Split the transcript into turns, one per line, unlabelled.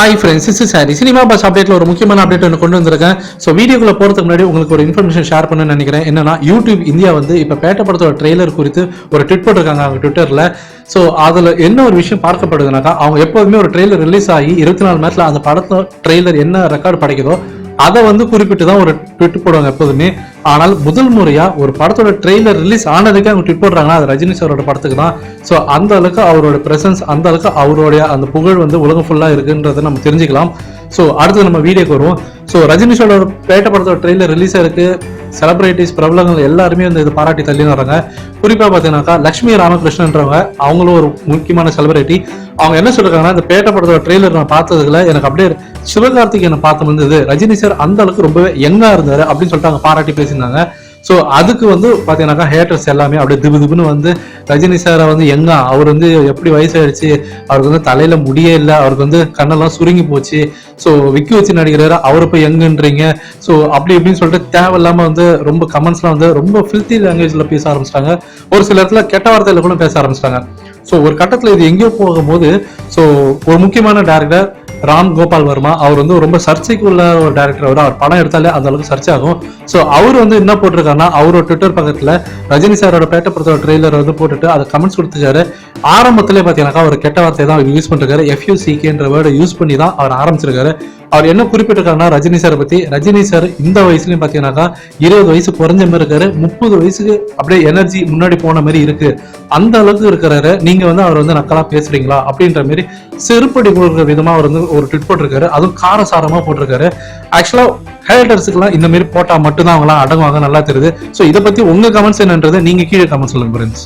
Hi friends இஸ் சாரி cinema buzz அப்டேட்ல ஒரு முக்கியமான அப்டேட் ஒன்று கொண்டு வந்திருக்கேன். ஸோ வீடியோக்குள்ள போகிறதுக்கு முன்னாடி உங்களுக்கு ஒரு இன்ஃபர்மேஷன் ஷேர் பண்ணணும்னு நினைக்கிறேன். என்னன்னா யூடியூப் இந்தியா வந்து இப்போ பேட்ட படத்தோட ட்ரெய்லர் குறித்து ஒரு ட்விட் போட்டிருக்காங்க அவங்க ட்விட்டரில் ஸோ அதில் என்ன ஒரு விஷயம் பார்க்கப்படுதுனாக்கா அவங்க எப்போதுமே ஒரு ட்ரெய்லர் ரிலீஸ் ஆகி இருபத்தி நாலு நேரத்தில் அந்த படத்தோட ட்ரெய்லர் என்ன ரெக்கார்டு படைக்குதோ அதை வந்து குறிப்பிட்டு தான் ஒரு ட்விட் போடுவாங்க எப்போதுமே. ஆனால் முதல் முறையா ஒரு படத்தோட ட்ரெய்லர் ரிலீஸ் ஆனதுக்கு அவங்க ட்விட் போடுறாங்கன்னா அது ரஜினி சாரோட படத்துக்கு தான். ஸோ அந்த அளவுக்கு அவரோட பிரசன்ஸ் அந்த அளவுக்கு அவருடைய அந்த புகழ் வந்து உலகம் ஃபுல்லாக இருக்குன்றதை நம்ம தெரிஞ்சுக்கலாம். ஸோ அடுத்து நம்ம வீடியோக்கு வருவோம். ஸோ ரஜினி சாரோட பேட்ட படத்தோட ட்ரெய்லர் ரிலீஸ் ஆயிருக்கு செலிபிரிட்டிஸ் பிரபலங்கள் எல்லாருமே வந்து இது பாராட்டி தள்ளின்னு வராங்க குறிப்பாக பார்த்தீங்கன்னாக்கா லக்ஷ்மி ராமகிருஷ்ணன்றவங்க அவங்களும் ஒரு முக்கியமான செலிபிரிட்டி அவங்க என்ன சொல்லியிருக்காங்கன்னா இந்த பேட்ட படத்தோட ட்ரெய்லர் நான் பார்த்ததுல எனக்கு அப்படியே சிவகார்த்திகேயனை பார்த்து வந்தது ரஜினி சார் அந்த அளவுக்கு ரொம்பவே எங்காக இருந்தார் அப்படின்னு சொல்லிட்டு அவங்க பாராட்டி பேசியிருந்தாங்க. ஸோ அதுக்கு வந்து பார்த்தீங்கன்னாக்கா ஹேட்டர்ஸ் எல்லாமே அப்படியே திபு திபுன்னு வந்து ரஜினி சாரை வந்து எங்க? அவர் வந்து எப்படி வயசாயிடுச்சு? அவருக்கு வந்து தலையில முடியே இல்லை. அவருக்கு வந்து கண்ணெல்லாம் சுருங்கி போச்சு. ஸோ விக்கி வச்சு நடிக்கிறாரு. அவரை போய் எங்கன்றீங்க? ஸோ அப்படி இப்படின்னு சொல்லிட்டு தேவையில்லாமல் வந்து ரொம்ப கமெண்ட்ஸ்லாம் வந்து ரொம்ப ஃபில்த்தி லாங்குவேஜில் பேச ஆரம்பிச்சிட்டாங்க. ஒரு சில இடத்துல கெட்ட வார்த்தையில் கூட பேச ஆரம்பிச்சிட்டாங்க. ஸோ ஒரு கட்டத்தில் இது எங்கேயோ போகும்போது ஸோ ஒரு முக்கியமான டேரக்டர் ராம் கோபால் வர்மா அவர் வந்து ரொம்ப சர்ச்சைக்குள்ள ஒரு டேரக்டர் அவர். அவர் படம் எடுத்தாலே அந்த அளவுக்கு சர்ச்சை ஆகும் ஸோ அவர் வந்து என்ன போட்டிருக்காருன்னா அவரோட ட்விட்டர் பக்கத்தில் ரஜினி சாரோட பேட்ட படத்தோட ட்ரெய்லர் வந்து போட்டுட்டு அதை கமெண்ட்ஸ் கொடுத்துருக்காரு ஆரம்பத்திலே பார்த்தீங்கன்னாக்கா அவர் கெட்ட வார்த்தையை தான் அவர் யூஸ் பண்ணிருக்காரு எஃப்யூசிகேன்ற வேர்டை யூஸ் பண்ணி தான் அவர் ஆரம்பிச்சிருக்காரு. அவர் என்ன குறிப்பிட்டிருக்காருன்னா ரஜினி சாரை பத்தி. ரஜினி சார் இந்த வயசுலயும் பாத்தீங்கன்னாக்கா இருபது வயசு குறைஞ்ச மாதிரி இருக்காரு. முப்பது வயசுக்கு அப்படியே எனர்ஜி முன்னாடி போன மாதிரி இருக்கு. அந்த அளவுக்கு இருக்கிறாரு. நீங்க வந்து அவர் வந்து நக்கலா பேசுறீங்களா? அப்படின்ற மாதிரி செருப்படி கொடுக்குற விதமா அவர் வந்து ஒரு ட்விட் போட்டிருக்காரு. அதுவும் காரசாரமா போட்டிருக்காரு. ஆக்சுவலா ஹேட்டர்ஸுக்குலாம் இந்த மாதிரி போட்டா மட்டும்தான் அவங்களாம் அடங்குவாங்க நல்லா தெரியுது. ஸோ இதை பத்தி உங்க கமெண்ட்ஸ் என்னன்றது நீங்க கீழே கமெண்ட் சொல்லுங்க ஃப்ரெண்ட்ஸ்